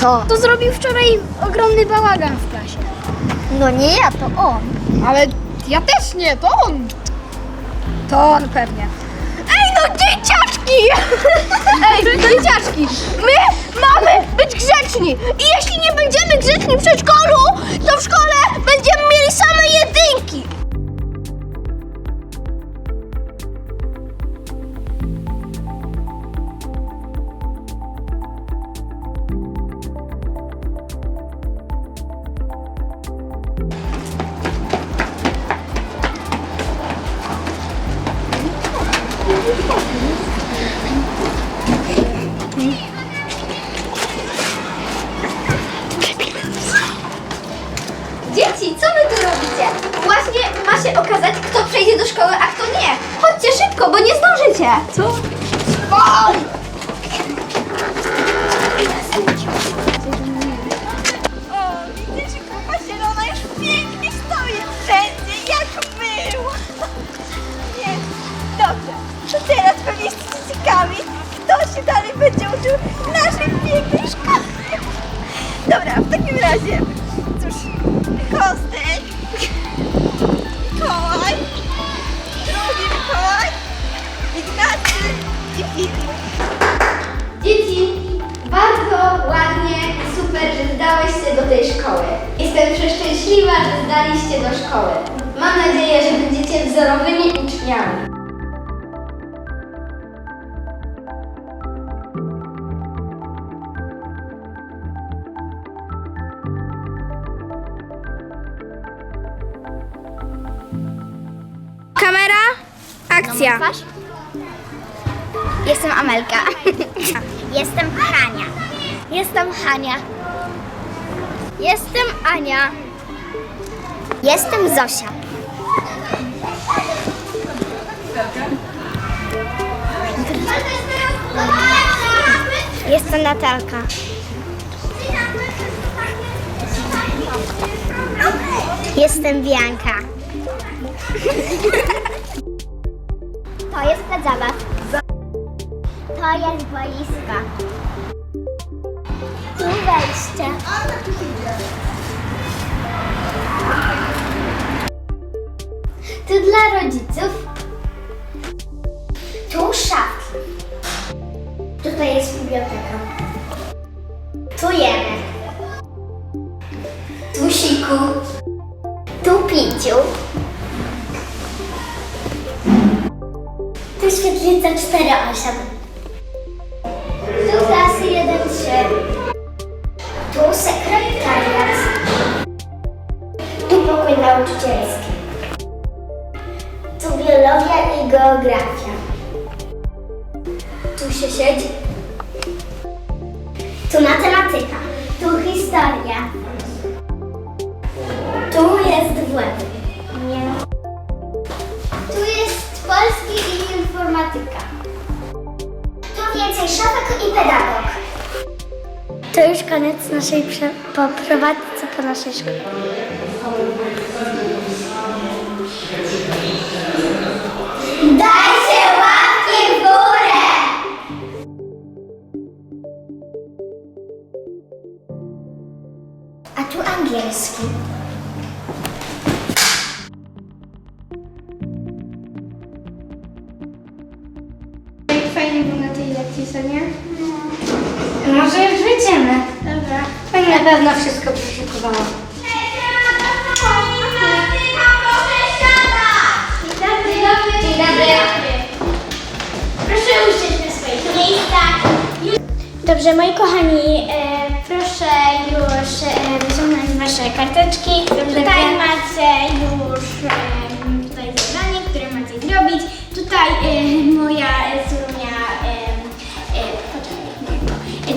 To. To zrobił wczoraj ogromny bałagan w klasie. No nie ja, to on. Ale ja też nie, to on. To on pewnie. Ej no dzieciaczki! Ej dzieciaczki! My mamy być grzeczni! I jeśli nie będziemy grzeczni w przedszkolu, to w szkole będziemy mieli same jedynki! Razie, cóż, Kostek, Mikołaj, drugi Mikołaj, Ignacy i Filip. Dzieci, bardzo ładnie i super, że zdałyście do tej szkoły. Jestem przeszczęśliwa, że zdaliście do szkoły. Mam nadzieję, że będziecie wzorowymi uczniami. Akcja. Jestem Amelka. Jestem Hania. Jestem Hania. Jestem Ania. Jestem Zosia. Jestem Natalka. Jestem Bianka. To jest plac zabaw. To jest boisko. Tu wejście. Tu dla rodziców. Tu szafki. Tutaj jest biblioteka. Tu jemy. Tu siku. Tu piciu. Tu świetlica 4-8. Tu klasy 1-3. Tu sekretariat. Tu pokój nauczycielski. Tu biologia i geografia. Tu się siedzi. Tu matematyka. Tu historia. Tu jest WF. I informatyka. Tu więcej szafek i pedagog. To już koniec naszej poprowadzki po naszej szkole. Dajcie łapki w górę! A tu angielski. Nie? Może już wyjdziemy. Dobra. Pani na pewno wszystko miejscach. Dobrze, moi kochani, e, proszę już e, wyciągnąć wasze karteczki. Tutaj macie już e, tutaj zadanie, które macie zrobić. Tutaj e, moja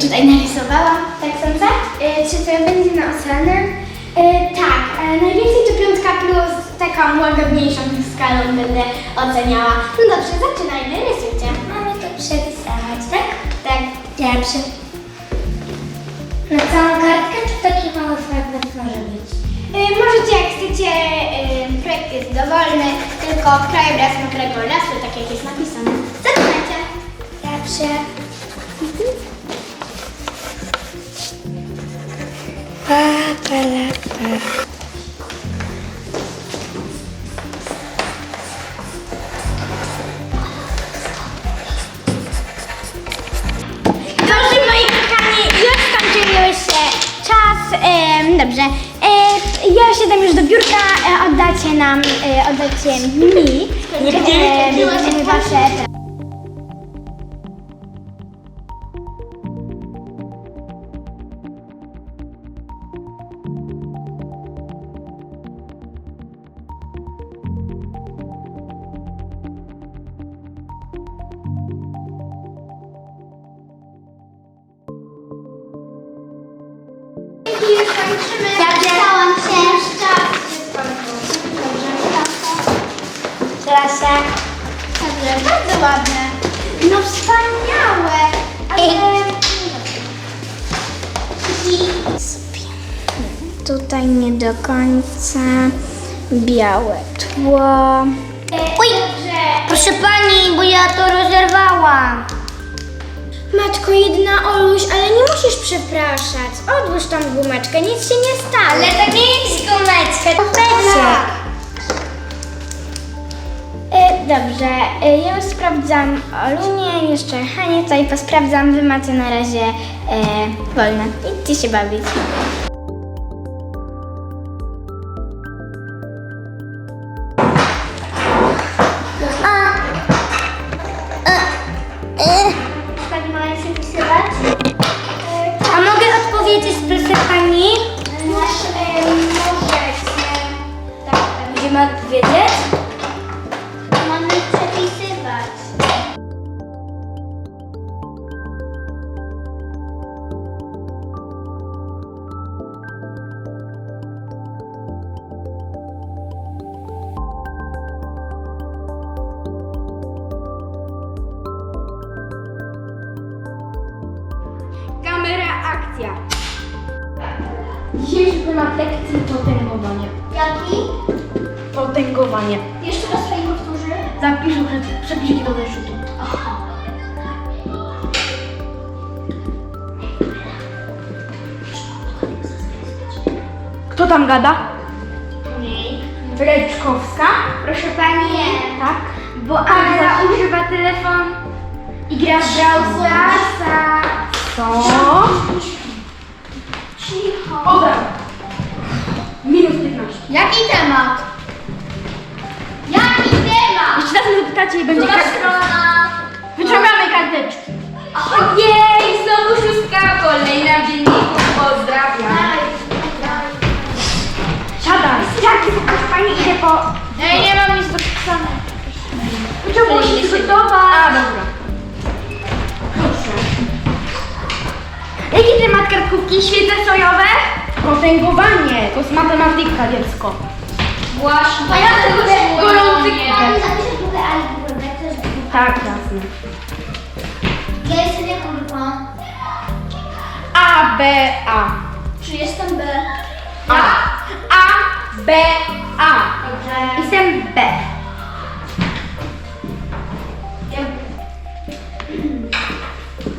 tutaj narysowała, tak sądzę. E, czy to będzie na ocenę? E, tak, e, najwięcej to piątka plus taką łagodniejszą skalą będę oceniała. No dobrze, zaczynajmy, rysujcie. Mamy to przepisywać, tak? Tak, Dobrze. Na całą kartkę, czy taki mały fragment może być? Y, Możecie, jak chcecie, y, projekt jest dowolny, tylko krajobraz mokrego lasu, tak jak jest napisane. Proszę. Dobrze, moi kochani, już skończył się czas. em, dobrze. E, ja siadam już do biurka. E, oddacie nam, e, oddacie mi e, wasze. Proszę. Dobrze, bardzo ładne. No wspaniałe. Ale... Tutaj nie do końca białe tło. Uj, proszę pani, bo ja to rozerwałam. Matko jedna Oluś, ale nie musisz przepraszać. Odłóż tą gumeczkę, nic się nie stało. Ale to nie jest gumeczka, to. Dobrze, e, ja już sprawdzam Olunię, jeszcze Hanie tutaj posprawdzam. Wy macie na razie e, wolne. Idźcie się bawić. Potęgowanie. Jeszcze raz pani powtórzy. Zapiszę przed- przepisiki do zeszytu. Kto tam gada? Reczkowska. Proszę pani, Tak. bo Aga używa telefon i gra w Brawl Starsa. Co? Ode. Minus 15. Jaki temat? Jeśli raz mnie zapytacie i będzie kartka. strona. Wyciągamy karteczki. Ojej, znowu szóstka, kolejna w dzienniku, pozdrawiam. Siadaj. Jaki proszę pani idę po... Ej, nie mam nic do pisania. Wyciągnij się gotowa. A, dobra. Proszę. Jaki temat kartkówki? Świece sojowe? Potęgowanie. To jest matematyka, dziecko. Właśnie. A ja lubię. Gorący kubek. Tak, jasne. Ja jestem jaką grupą? A, B, A. Czy jestem B? A. A, B, A. Dobrze. Jestem B.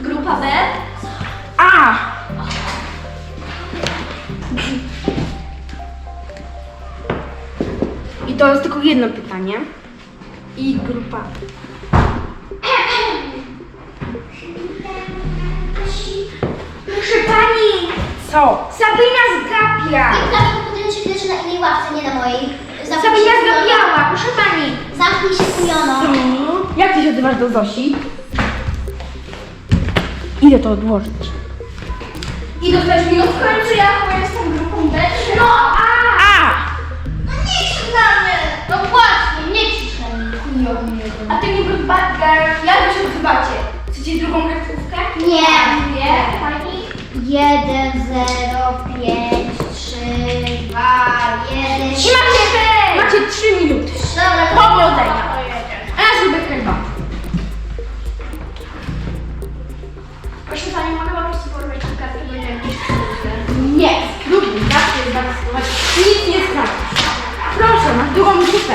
Grupa B? To jest tylko jedno pytanie. I grupa. Proszę pani, Co? Sabina zgapia. Dlaczego podręcznik leży na innej ławce, nie na mojej? Zamknij Sabina się, kujono. zgapiała, proszę pani. Zamknij się, kujono. Jak ty się odzywasz do Zosi? Idę to odłożyć. I dostać minus w końcu, ja bo jestem grupą B. No! A! Właśnie, nie krzycz na mnie. Chujowo A ty girl. Jak wy się odzywacie? Chcecie drugą kartkówkę? Nie. Nie. Pani? 1, 0, 5, 3, 2, 1. Macie, macie 3 minuty. Dobra, to Powodzenia. A ja zrobię herbatę. Proszę Pani, mogę po prostu porwać kartkę, bo nie wiem, jakieś Nie, spróbuj, zawsze jest zastosować. Nic nie stracisz. Drugą grupę.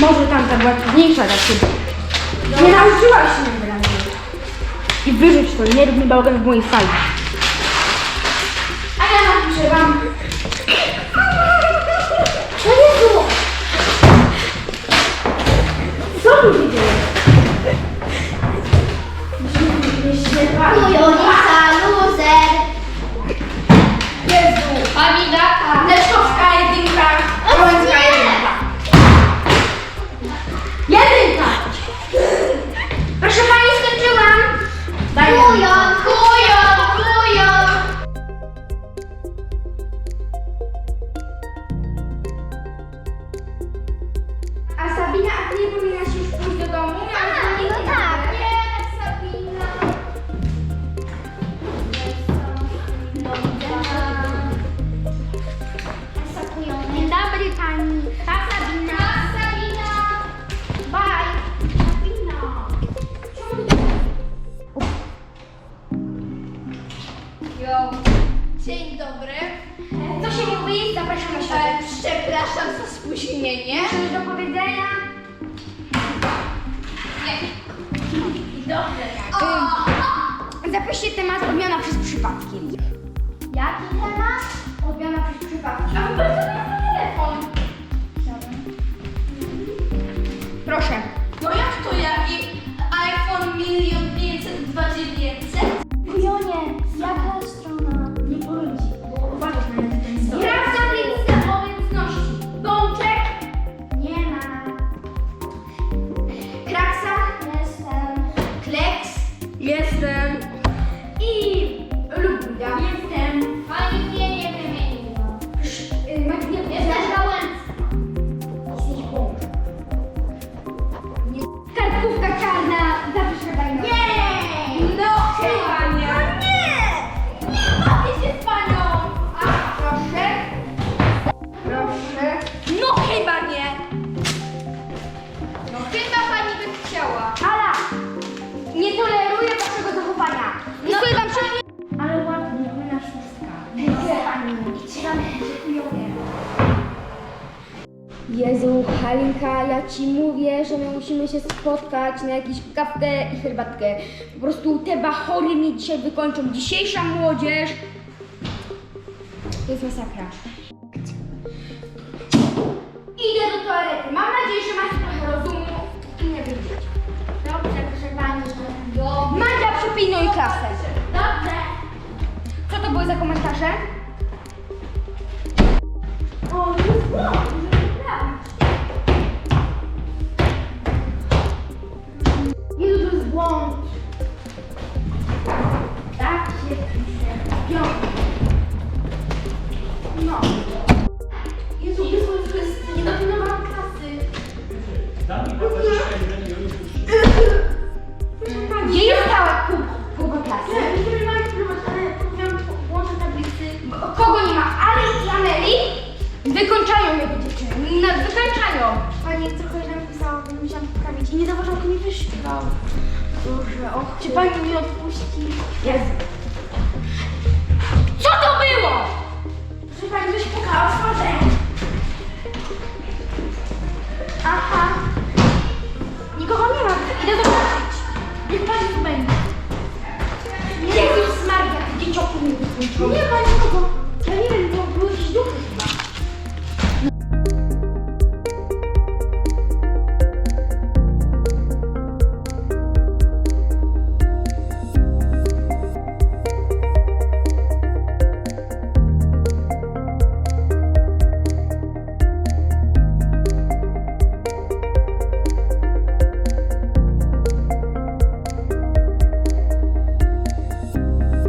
Może tamta była trudniejsza dla ciebie. Nie nauczyłaś się najwyraźniej. i wyrzuć to, nie rób mi bałagan w mojej sali. A ja napiszę wam. Nie powinnaś już pójść do domu? A, no tak. Nie, Sabina. Dzień dobry pani. Pa Sabina. Sabina! Bye. Sabina. Dzień dobry. Co się mówi? Zapraszam na środek. przepraszam za spóźnienie. Coś do powiedzenia? Zapiszcie temat odmiana przez przypadki. Jaki temat? Odmiana przez przypadki. A. Jezu, Halinka, ja ci mówię, że my musimy się spotkać na jakąś kawkę i herbatkę. Po prostu te bachory mnie dzisiaj wykończą. Dzisiejsza młodzież to jest masakra. Idę do toalety. Mam nadzieję, że macie trochę rozumu i nie wyjdziecie. Dobrze, proszę pani. Madzia, przypilnuj klasę. Dobrze. Co to były za komentarze? O, Wykończają mnie te dziewczyny. Na- Wykończają. Pani trochę źle napisała, bo musiałam poprawić. I nie zauważyłam, jak mi wyśpiewał. Boże, och, czy pani mi odpuści? Jezu. Co to było? Proszę pani, coś pukała, otworzę. Aha. Nikogo nie ma, idę zobaczyć. Niech pani tu będzie. Jezus Maria, te dzieciaki mnie wykończyły. Nie, pani